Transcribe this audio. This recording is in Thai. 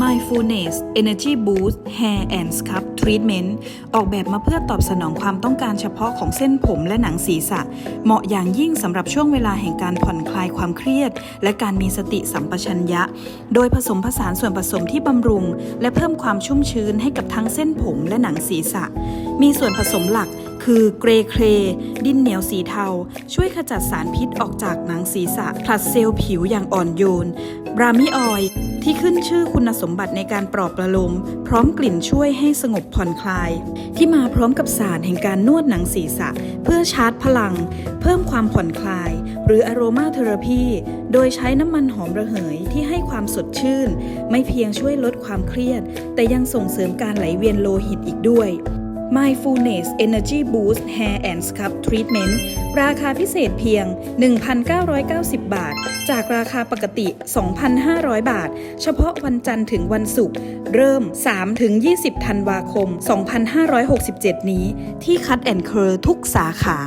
Mindfulness Energy Boost Hair and Scalp Treatment ออกแบบมาเพื่อตอบสนองความต้องการเฉพาะของเส้นผมและหนังศีรษะ เหมาะอย่างยิ่งสำหรับช่วงเวลาแห่งการผ่อนคลายความเครียด และการมีสติสัมปชัญญะ โดยผสมผสานส่วนผสมที่บำรุง และเพิ่มความชุ่มชื้นให้กับทั้งเส้นผมและหนังศีรษะ มีส่วนผสมหลัก คือเกรเครดินเหนียวสีเทา ช่วยขจัดสารพิษออกจากหนังศีรษะผลัดเซลล์ผิวอย่างอ่อนโยน บรามิออยที่ขึ้นชื่อคุณสมบัติในการปลอบประโลม พร้อมกลิ่นช่วยให้สงบผ่อนคลาย ที่มาพร้อมกับสารแห่งการนวดหนังศีรษะ เพื่อชาร์จพลัง เพิ่มความผ่อนคลาย หรืออโรมาเทอราพีโดยใช้น้ำมันหอมระเหยที่ให้ความสดชื่น ไม่เพียงช่วยลดความเครียด แต่ยังส่งเสริมการไหลเวียนโลหิตอีกด้วย Mindfulness Energy Boost Hair and Scalp Treatment ราคาพิเศษเพียง 1,990 บาท จากราคาปกติ 2,500 บาท เฉพาะวันจันทร์ถึงวันศุกร์ เริ่ม 3-20 ธันวาคม 2567 นี้ ที่ Cut and Curl ทุกสาขา